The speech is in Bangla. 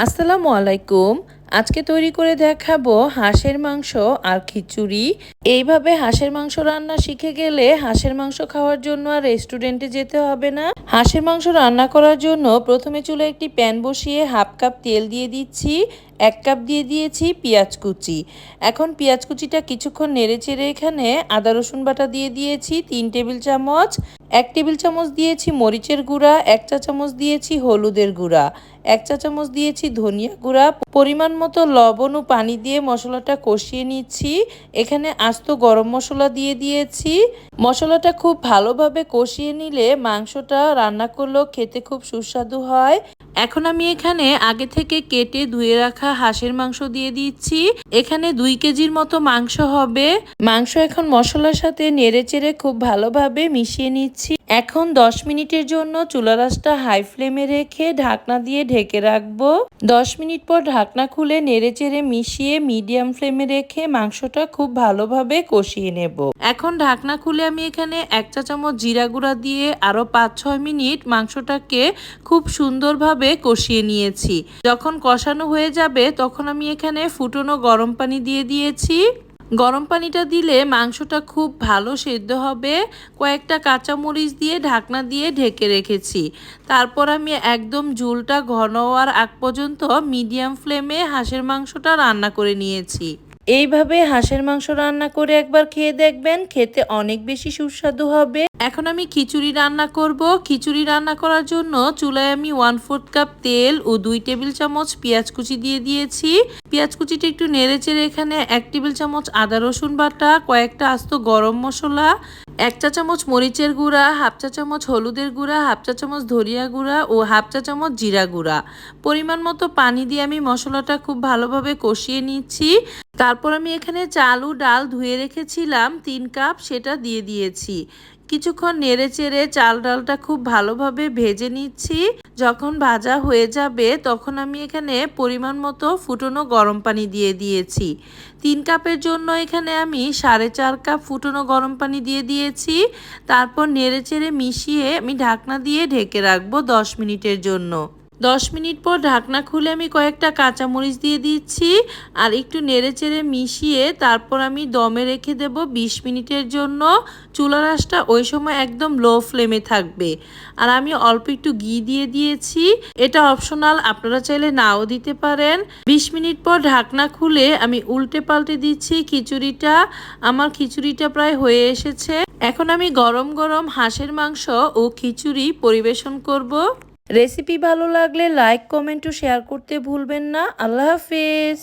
আসসালামু আলাইকুম। আজকে তৈরি করে দেখাবো হাঁসের মাংস আর খিচুড়ি। এইভাবে হাঁসের মাংস রান্না শিখে গেলে হাঁসের মাংস খাওয়ার জন্য আর রেস্টুরেন্টে যেতে হবে না। হাঁসের মাংস রান্না করার জন্য প্রথমে চুলে একটি প্যান বসিয়ে হাফ কাপ তেল দিয়ে দিচ্ছি, এক কাপ দিয়ে দিয়েছি পেঁয়াজ কুচি। এখন পেঁয়াজ কুচিটা কিছুক্ষণ নেড়ে চেড়ে এখানে আদা, রসুন বাটা দিয়ে দিয়েছি, তিন টেবিল চামচ। এক টেবিল চামচ দিয়েছি মরিচের গুঁড়া, এক চা চামচ দিয়েছি হলুদের গুঁড়া। এক চা চামচ দিয়েছি ধনিয়া গুঁড়া, পরিমাণ মতো লবণ ও পানি দিয়ে মশলাটা কষিয়ে নিচ্ছি। এখানে আস্ত গরম মশলা দিয়ে দিয়েছি। মশলাটা খুব ভালোভাবে কষিয়ে নিলে মাংসটা রান্না করলেও খেতে খুব সুস্বাদু হয়। এখন আমি এখানে আগে থেকে কেটে ধুয়ে রাখা হাঁসের মাংস দিয়ে দিচ্ছি। এখানে দুই কেজির মতো মাংস হবে। মাংস এখন মশলার সাথে নেড়ে চেড়ে খুব ভালোভাবে মিশিয়ে নিচ্ছি। এখন দশ মিনিটের জন্য চুলা রাসটা হাই ফ্লেমে রেখে ঢাকনা দিয়ে ঢেকে রাখব। দশ মিনিট পর ঢাকনা খুলে নেড়ে চেড়ে মিশিয়ে মিডিয়াম ফ্লেমে রেখে মাংসটা খুব ভালোভাবে কষিয়ে নেব। এখন ঢাকনা খুলে আমি এখানে এক চা চামচ জিরা গুঁড়া দিয়ে আরও পাঁচ ছয় মিনিট মাংসটাকে খুব সুন্দরভাবে কষিয়ে নিয়েছি। যখন কষানো হয়ে যাবে, তখন আমি এখানে ফুটনো গরম পানি দিয়ে দিয়েছি। গরম পানিটা দিলে মাংসটা খুব ভালো সেদ্ধ হবে। কয়েকটা কাঁচামরিচ দিয়ে ঢাকনা দিয়ে ঢেকে রেখেছি। তারপর আমি একদম ঝুলটা ঘন হওয়ার আগ পর্যন্ত মিডিয়াম ফ্লেমে হাঁসের মাংসটা রান্না করে নিয়েছি। এইভাবে হাঁসের মাংস রান্না করে একবার খেয়ে দেখবেন, খেতে অনেক বেশি সুস্বাদু হবে। এখন আমি খিচুড়ি রান্না করব। খিচুড়ি রান্না করার জন্য চুলায় আমি ওয়ান ফোর্থ কাপ তেল ও দুই টেবিল চামচ পেঁয়াজ কুচি দিয়ে দিয়েছি। পেঁয়াজ কুচিটা একটু নেড়ে চেড়ে এখানে এক টেবিল চামচ আদা রসুন বাটা, কয়েকটা আস্ত গরম মশলা, এক চা চামচ মরিচের গুঁড়া, হাফ চা চামচ হলুদের গুঁড়া, হাফ চা চামচ ধরিয়া গুঁড়া ও হাফ চা চামচ জিরা গুঁড়া। পরিমাণ মতো পানি দিয়ে আমি মশলাটা খুব ভালোভাবে কষিয়ে নিচ্ছি। তারপর আমি এখানে চাল ও ডাল ধুয়ে রেখেছিলাম, তিন কাপ সেটা দিয়ে দিয়েছি। কিছুক্ষণ নেড়ে চেড়ে চাল ডালটা খুব ভালোভাবে ভেজে নিচ্ছি। যখন ভাজা হয়ে যাবে, তখন আমি এখানে পরিমাণ মতো ফুটনো গরম পানি দিয়ে দিয়েছি। তিন কাপের জন্য এখানে আমি সাড়ে চার কাপ ফুটনো গরম পানি দিয়ে দিয়েছি। তারপর নেড়ে চেড়ে মিশিয়ে আমি ঢাকনা দিয়ে ঢেকে রাখব দশ মিনিটের জন্য। দশ মিনিট পর ঢাকনা খুলে আমি কয়েকটা কাঁচামরিচ দিয়ে দিচ্ছি আর একটু নেড়ে চেড়ে মিশিয়ে তারপর আমি দমে রেখে দেব ২০ মিনিটের জন্য। চুলা রাসটা ওই সময় একদম লো ফ্লেমে থাকবে। আর আমি অল্প একটু ঘি দিয়ে দিয়েছি। এটা অপশনাল আপনারা চাইলে নাও দিতে পারেন। ২০ মিনিট পর ঢাকনা খুলে আমি উল্টে পাল্টে দিচ্ছি খিচুড়িটা। আমার খিচুড়িটা প্রায় হয়ে এসেছে। এখন আমি গরম গরম হাঁসের মাংস ও খিচুড়ি পরিবেশন করব। রেসিপি ভালো লাগলে লাইক কমেন্ট ও শেয়ার করতে ভুলবেন না। আল্লাহ হাফেজ।